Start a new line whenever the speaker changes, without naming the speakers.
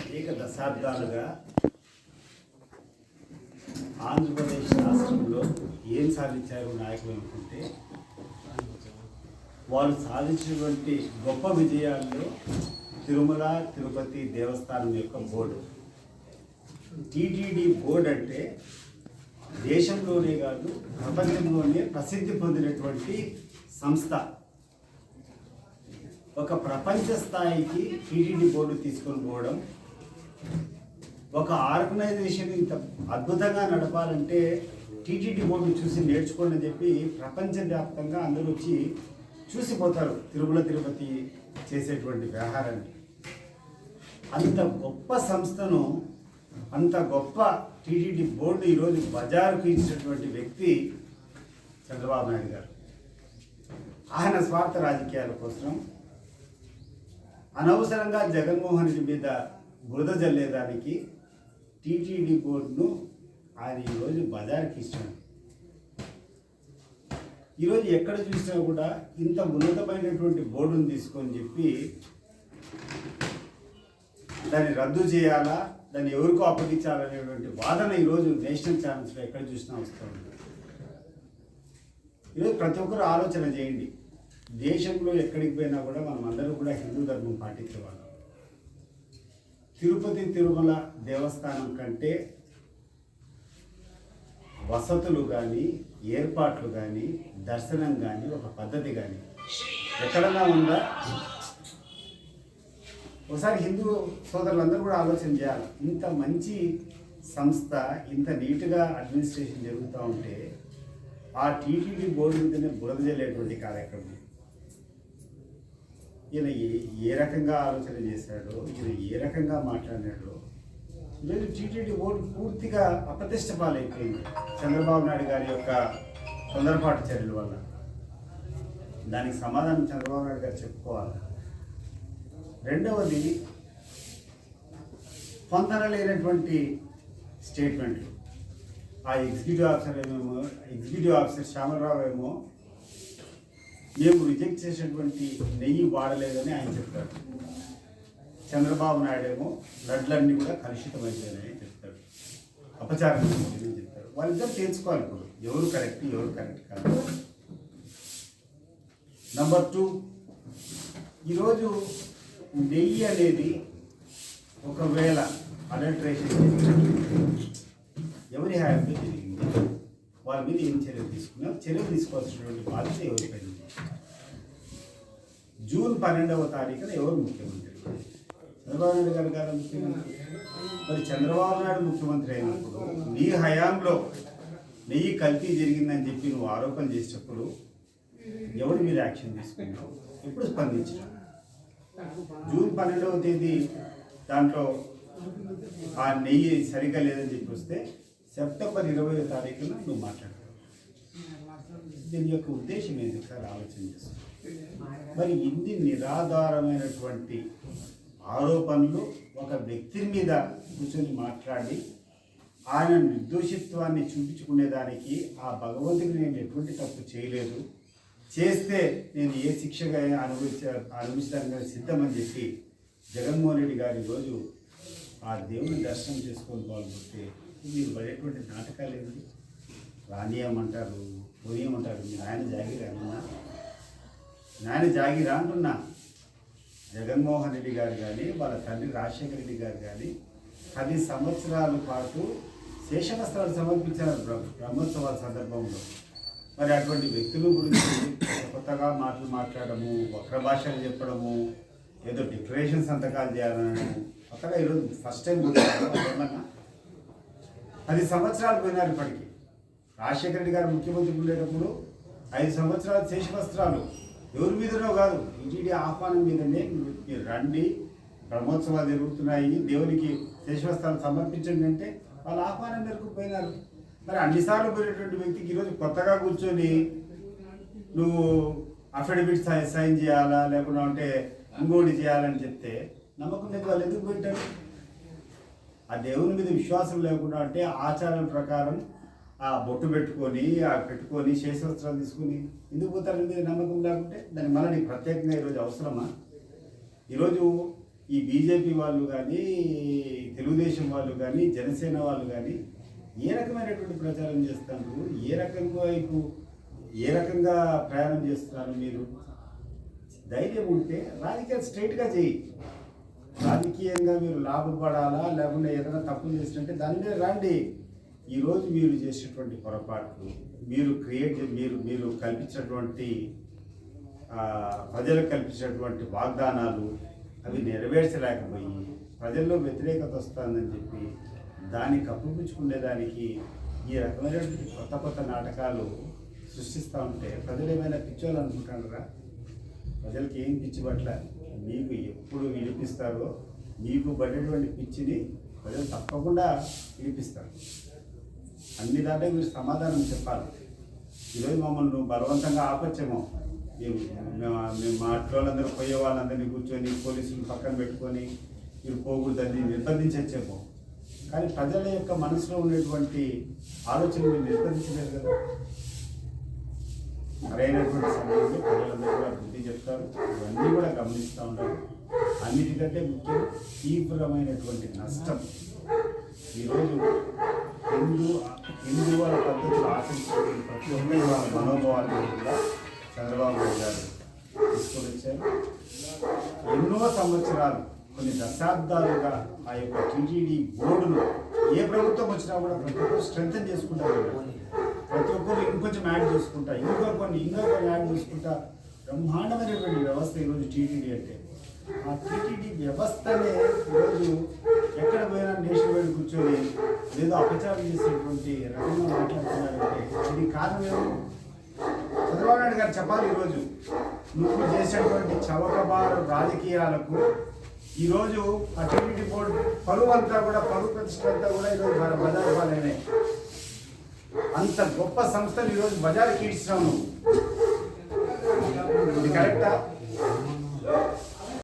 అనేక దశాబ్దాలుగా ఆంధ్రప్రదేశ్ రాష్ట్రంలో ఏం సాధించారు నాయకులు అనుకుంటే వాళ్ళు సాధించినటువంటి గొప్ప విజయాల్లో తిరుమల తిరుపతి దేవస్థానం యొక్క బోర్డు. టీటీడీ బోర్డు అంటే దేశంలోనే కాదు ప్రపంచంలోనే ప్రసిద్ధి పొందినటువంటి సంస్థ. ఒక ప్రపంచ స్థాయికి టీటీడీ బోర్డు తీసుకొని పోవడం ఒక ఆర్గనైజేషన్ ఇంత అద్భుతంగా నడపాలంటే టీటీడీ బోర్డు చూసి నేర్చుకోండి అని చెప్పి ప్రపంచవ్యాప్తంగా అందరూ వచ్చి చూసిపోతారు తిరుమల తిరుపతి చేసేటువంటి వ్యవహారాన్ని. అంత గొప్ప సంస్థను అంత గొప్ప టీటీడీ బోర్డు ఈరోజు బజారుకు ఇచ్చినటువంటి వ్యక్తి చంద్రబాబు నాయుడు గారు. ఆయన స్వార్థ రాజకీయాల కోసం అనవసరంగా జగన్మోహన్ రెడ్డి మీద బురద జల్లేదానికి టీటీడీ బోర్డును ఆయన ఈరోజు బజార్కి ఇచ్చాడు. ఈరోజు ఎక్కడ చూసినా కూడా ఇంత ఉన్నతమైనటువంటి బోర్డును తీసుకొని చెప్పి దాన్ని రద్దు చేయాలా దాన్ని ఎవరికో అప్పగించాలనేటువంటి వాదన ఈరోజు నేషనల్ ఛానల్స్లో ఎక్కడ చూసినా వస్తుంది ఈరోజు ప్రతి ఒక్కరు ఆలోచన చేయండి. దేశంలో ఎక్కడికి పోయినా కూడా మనం అందరూ కూడా హిందూ ధర్మం పాటించేవాళ్ళం. తిరుపతి తిరుమల దేవస్థానం కంటే వసతులు కానీ ఏర్పాట్లు కానీ దర్శనం కానీ ఒక పద్ధతి కానీ ఎక్కడన్నా ఉందా? ఒకసారి హిందూ సోదరులందరూ కూడా ఆలోచన చేయాలి. ఇంత మంచి సంస్థ ఇంత నీట్గా అడ్మినిస్ట్రేషన్ జరుగుతూ ఉంటే ఆ టీటీడీ బోర్డు మీదనే బురద జల్లేటువంటి కార్యక్రమం. ఈయన ఏ ఏ రకంగా ఆలోచన చేశాడో ఈయన ఏ రకంగా మాట్లాడినాడో లేదు టీటీడీ ఓటు పూర్తిగా అప్రతిష్ట పాలైపోయింది చంద్రబాబు నాయుడు గారి యొక్క తొందరపాటు చర్యల వల్ల. దానికి సమాధానం చంద్రబాబు నాయుడు గారు చెప్పుకోవాలి. రెండవది పొందన లేనటువంటి స్టేట్మెంట్లు. ఆ ఎగ్జిక్యూటివ్ ఆఫీసర్ ఏమేమో ఎగ్జిక్యూటివ్ ఆఫీసర్ శ్యామలరావు ఏమో మేము రిజెక్ట్ చేసినటువంటి నెయ్యి వాడలేదని ఆయన చెప్తాడు చంద్రబాబు నాయుడు ఏమో లడ్లన్నీ కూడా కలుషితమైపోయినాయని చెప్తాడు అపచారం జరిగిందని చెప్తాడు వాళ్ళిద్దరు తెలుసుకోవాలి ఇప్పుడు. ఎవరు కరెక్ట్ ఎవరు కరెక్ట్ కాదు. నంబర్ టూ ఈరోజు నెయ్యి అనేది ఒకవేళ అడల్ట్రేషన్ జరిగింది ఎవరి హ్యాండ్లో జరిగింది వారి మీద ఏం చర్యలు తీసుకున్నారు? చర్యలు తీసుకోవాల్సినటువంటి బాధ్యత ఎవరిపై జూన్ పన్నెండవ తారీఖున ఎవరు ముఖ్యమంత్రి? చంద్రబాబు నాయుడు గారు గారు ముఖ్యమంత్రి. మరి చంద్రబాబు నాయుడు ముఖ్యమంత్రి అయినప్పుడు నీ హయాంలో నెయ్యి కల్తీ జరిగిందని చెప్పి నువ్వు ఆరోపణ చేసేటప్పుడు ఎవరి మీరు యాక్షన్ తీసుకున్నావు ఎప్పుడు స్పందించావు జూన్ పన్నెండవ తేదీ దాంట్లో ఆ నెయ్యి సరిగ్గా లేదని చెప్పి వస్తే సెప్టెంబర్ ఇరవై తారీఖున నువ్వు మాట్లాడతావు. దీని యొక్క ఉద్దేశం ఏంటి సార్ ఆలోచన చేస్తాను మరి ఇన్ని నిరాధారమైనటువంటి ఆరోపణలు ఒక వ్యక్తి మీద కూర్చొని మాట్లాడి ఆయన నిర్దోషిత్వాన్ని చూపించుకునేదానికి ఆ భగవంతుడికి నేను ఎటువంటి తప్పు చేయలేదు. చేస్తే నేను ఏ శిక్షగా అనుభవించ అనుభవించడానికి సిద్ధమని చెప్పి జగన్మోహన్ రెడ్డి గారి రోజు ఆ దేవుని దర్శనం చేసుకొని పాల్గొస్తే మీరు పడేటువంటి నాటకాలు ఏంటి రానియమంటారు పోనీయమంటారు మీ ఆయన జాగిరా అంటున్నా నాయన జాగిరా అంటున్నా. జగన్మోహన్ రెడ్డి గారు కానీ వాళ్ళ తండ్రి రాజశేఖర రెడ్డి గారు కానీ పది సంవత్సరాల పాటు శేషవస్త్రాలు సమర్పించారు బ్రహ్మోత్సవాల సందర్భంలో. మరి అటువంటి వ్యక్తుల గురించి కొత్తగా మాటలు మాట్లాడము వక్ర భాషలు చెప్పడము ఏదో డిక్లరేషన్ సంతకాలు చేయాలని కొత్తగా ఈరోజు ఫస్ట్ టైం ఏమన్నా పది సంవత్సరాలు పోయినారు ఇప్పటికి. రాజశేఖర రెడ్డి గారు ముఖ్యమంత్రి ఉండేటప్పుడు ఐదు సంవత్సరాలు శేషవస్త్రాలు ఎవరి మీదనో కాదు టీటీడీ ఆహ్వానం మీదనే మీరు రండి బ్రహ్మోత్సవాలు జరుగుతున్నాయి దేవునికి శేషవస్త్రాలు సమర్పించండి అంటే వాళ్ళ ఆహ్వానం మేరకు పోయినారు. మరి అన్నిసార్లు పోయినటువంటి వ్యక్తికి ఈరోజు కొత్తగా కూర్చొని నువ్వు అఫిడవిట్ సై- సైన్ చేయాలా లేకుండా అంటే ఇంకోటి చేయాలని చెప్తే నమ్మకం లేదు వాళ్ళు ఎందుకు పోయింటారు? ఆ దేవుని మీద విశ్వాసం లేకుండా అంటే ఆచారం ప్రకారం ఆ బొట్టు పెట్టుకొని ఆ పెట్టుకొని శేషవస్త్రాలు తీసుకొని ఎందుకు పోతారు మీద నమ్మకం లేకుంటే దాని మళ్ళీ నీకు ప్రత్యేకంగా ఈరోజు అవసరమా? ఈరోజు ఈ బీజేపీ వాళ్ళు కానీ తెలుగుదేశం వాళ్ళు కానీ జనసేన వాళ్ళు కానీ ఏ రకమైనటువంటి ప్రచారం చేస్తున్నారు ఏ రకంగా వైపు ఏ రకంగా ప్రయాణం చేస్తున్నారు మీరు? ధైర్యం ఉంటే రాజకీయాలు స్ట్రైట్గా చేయి. రాజకీయంగా మీరు లాభపడాలా? లేకుంటే ఏదైనా తప్పు చేసినట్టే దాని మీద రండి ఈరోజు మీరు చేసినటువంటి పొరపాట్లు మీరు క్రియేట్ మీరు మీరు కల్పించినటువంటి ప్రజలకు కల్పించినటువంటి వాగ్దానాలు అవి నెరవేర్చలేకపోయి ప్రజల్లో వ్యతిరేకత వస్తుందని చెప్పి దాన్ని కప్పిపుచ్చుకునేదానికి ఈ రకమైనటువంటి కొత్త కొత్త నాటకాలు సృష్టిస్తూ ఉంటే ప్రజలు ఏమైనా పిచ్చోళ్ళు అనుకుంటారా? ప్రజలకి ఏం పిచ్చి మీకు ఎప్పుడు వినిపిస్తారో మీకు పడేటువంటి పిచ్చిని ప్రజలు తప్పకుండా వినిపిస్తారు. అన్ని దాంట్లో మీరు సమాధానం చెప్పాలి. ఈరోజు మమ్మల్ని నువ్వు బలవంతంగా ఆపచ్చేమో. మేము మేము మా మా అట్లోళ్ళందరూ పోయే వాళ్ళందరినీ కూర్చొని పోలీసులు పక్కన పెట్టుకొని మీరు పోకూడదని నిర్బంధించచ్చేమో. కానీ ప్రజల యొక్క మనసులో ఉండేటువంటి ఆలోచన మీరు నిర్బంధించలేదు కదా. సరైనటువంటి సమయంలో ప్రజలందరూ కూడా బుద్ధి చెప్తారు. ఇవన్నీ కూడా గమనిస్తూ ఉంటారు. అన్నిటికంటే ముఖ్యం తీవ్రమైనటువంటి నష్టం. ఈరోజు హిందూ హిందువుల పద్ధతులు ఆచరించే ప్రతి ఒక్కరి వాళ్ళ మనోభావాలను కూడా చంద్రబాబు నాయుడు గారు తీసుకొని వచ్చారు ఎన్నో సంవత్సరాలు కొన్ని దశాబ్దాలుగా ఆ యొక్క టీటీడీ బోర్డును ఏ ప్రభుత్వం వచ్చినా కూడా ప్రతి ఒక్కరు స్ట్రెంగ్ చేసుకుంటారు ప్రతి ఒక్కరు ఇంకొంచెం యాడ్ చేసుకుంటా. ఇంకో కొన్ని ఇంకో కొన్ని యాడ్ చేసుకుంటా బ్రహ్మాండమైనటువంటి వ్యవస్థ ఈరోజు టీటీడీ అంటే. ఆ టీటీడీ వ్యవస్థనే ఈరోజు ఎక్కడ పోయినా నేషనల్ వైడ్ కూర్చొని ఏదో అపచారం చేసేటువంటి రకంగా మాట్లాడుతున్నారంటే ఇది కారణం ఏమో? చంద్రబాబు నాయుడు గారు చెప్పాలి ఈరోజు. నువ్వు చేసేటువంటి చవకబారు రాజకీయాలకు ఈరోజు ఆ టీటీడీ బోర్డు పరువు అంతా కూడా పరువు ప్రతిష్ట అంతా కూడా ఈరోజు మన బజారు పాలైనాయి అంత గొప్ప సంస్థలు ఈరోజు బజారు కీడ్చినావు నువ్వు ఇది కరెక్టా?